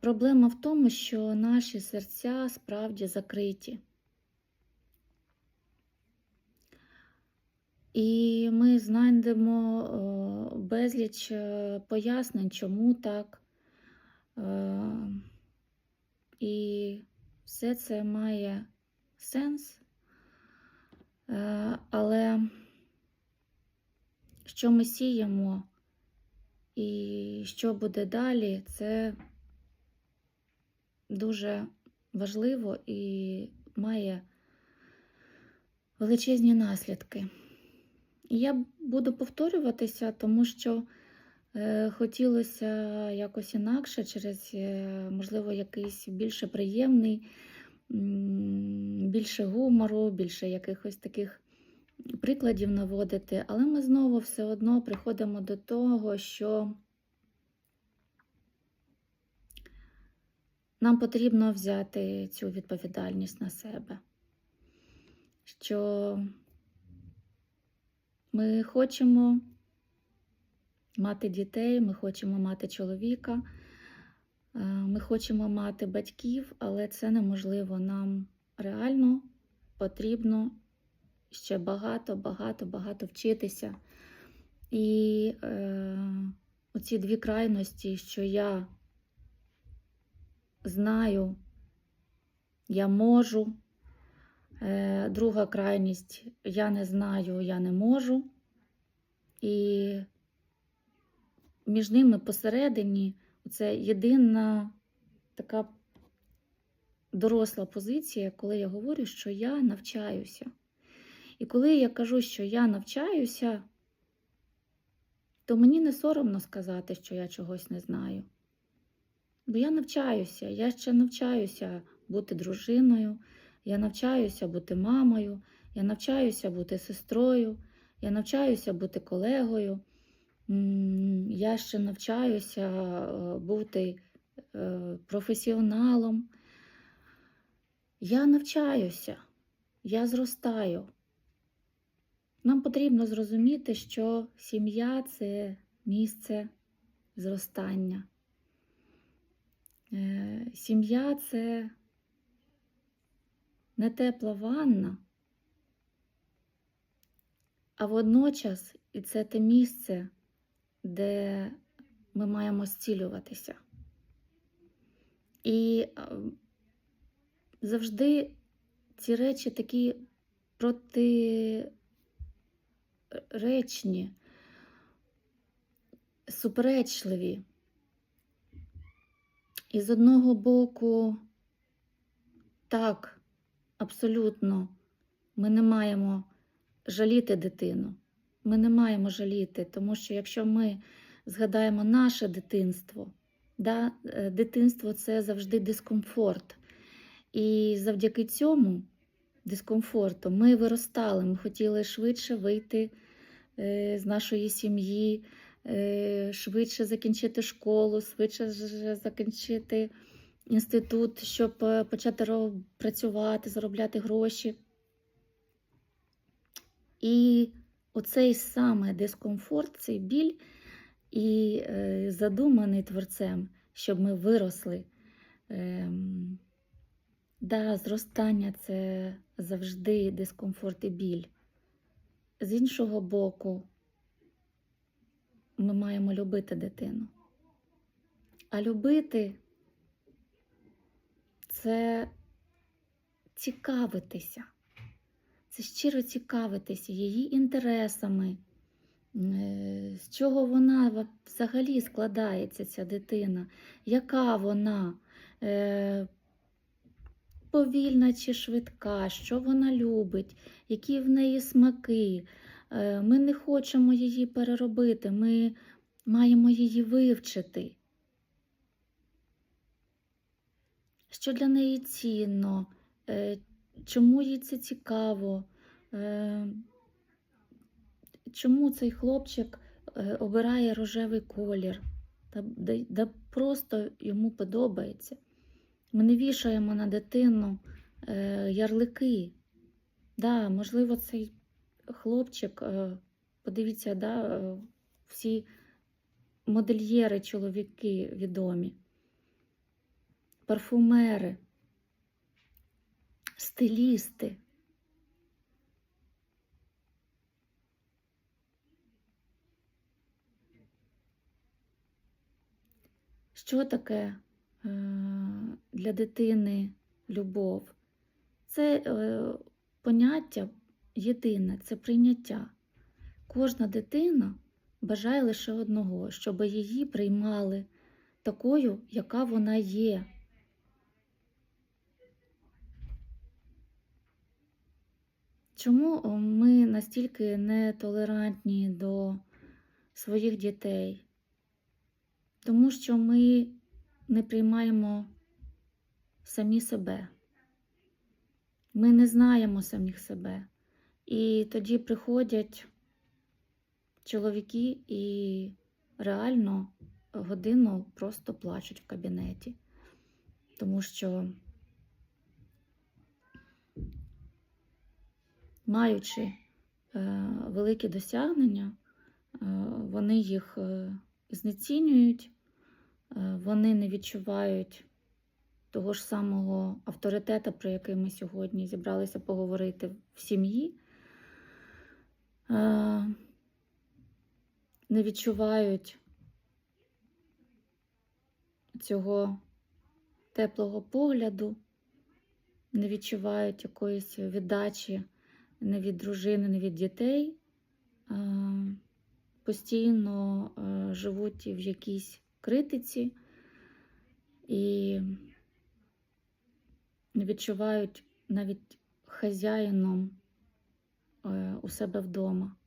Проблема в тому, що наші серця справді закриті. І ми знайдемо е, безліч е, пояснень, чому так. Е, І все це має сенс. Але що ми сіємо і що буде далі, це дуже важливо і має величезні наслідки. І я буду повторюватися, тому що е, хотілося якось інакше, через, е, можливо, якийсь більше приємний, більше гумору, більше якихось таких прикладів наводити. Але ми знову все одно приходимо до того, що нам потрібно взяти цю відповідальність на себе. Що ми хочемо мати дітей, ми хочемо мати чоловіка, е, ми хочемо мати батьків, але це неможливо. Нам реально потрібно ще багато, багато, багато вчитися. І е, оці дві крайності, що я знаю, я можу. Е, Друга крайність я не знаю, я не можу. І між ними посередині це єдина така доросла позиція, коли я говорю, що я навчаюся. І коли я кажу, що я навчаюся, то мені не соромно сказати, що я чогось не знаю. Бо я навчаюся, я ще навчаюся бути дружиною. Я навчаюся бути мамою, я навчаюся бути сестрою, я навчаюся бути колегою, я ще навчаюся е, бути е, професіоналом. Я навчаюся, я зростаю. Нам потрібно зрозуміти, що сім'я це місце зростання. Е, Сім'я це не тепла ванна, а водночас і це те місце, де ми маємо зцілюватися. І е, завжди ці речі такі протиречні, суперечливі. І з одного боку, так, абсолютно, ми не маємо жаліти дитину. Ми не маємо жаліти, тому що якщо ми згадаємо наше дитинство, да, е, дитинство це завжди дискомфорт. І завдяки цьому дискомфорту ми виростали, ми хотіли швидше вийти е, з нашої сім'ї, швидше закінчити школу, швидше закінчити інститут, щоб е, почати працювати, заробляти гроші. І оцей саме дискомфорт, цей біль і е, задуманий творцем, щоб ми виросли. Ем, да, зростання це завжди дискомфорт і біль. З іншого боку, ми маємо любити дитину. А любити це цікавитися, це щиро цікавитися її інтересами, е, з чого вона взагалі складається, ця дитина, яка вона е, повільна чи швидка, що вона любить, які в неї смаки. Е, Ми не хочемо її переробити, ми маємо її вивчити. Що для неї цінно, е, чому їй це цікаво, е, чому цей хлопчик обирає рожевий колір, да, просто йому подобається. Ми не вішаємо на дитину ярлики. Да, можливо, цей хлопчик, е, подивіться, да, е, всі модельєри, чоловіки відомі. парфумери, стилісти. Що таке е, для дитини любов? Це поняття єдине, це прийняття. Кожна дитина бажає лише одного, щоб її приймали такою, яка вона є. Чому ми настільки нетолерантні до своїх дітей? Тому що ми не приймаємо самі себе. Ми не знаємо самих себе. І тоді приходять чоловіки і реально годину просто плачуть в кабінеті, тому що, маючи е, великі досягнення, е, вони їх е, знецінюють, вони не відчувають того ж самого авторитета, про який ми сьогодні зібралися поговорити в сім'ї. Не відчувають цього теплого погляду, не відчувають якоїсь віддачі не від дружини, не від дітей, постійно живуть в якійсь критиці. І не відчувають навіть хазяїном у себе вдома.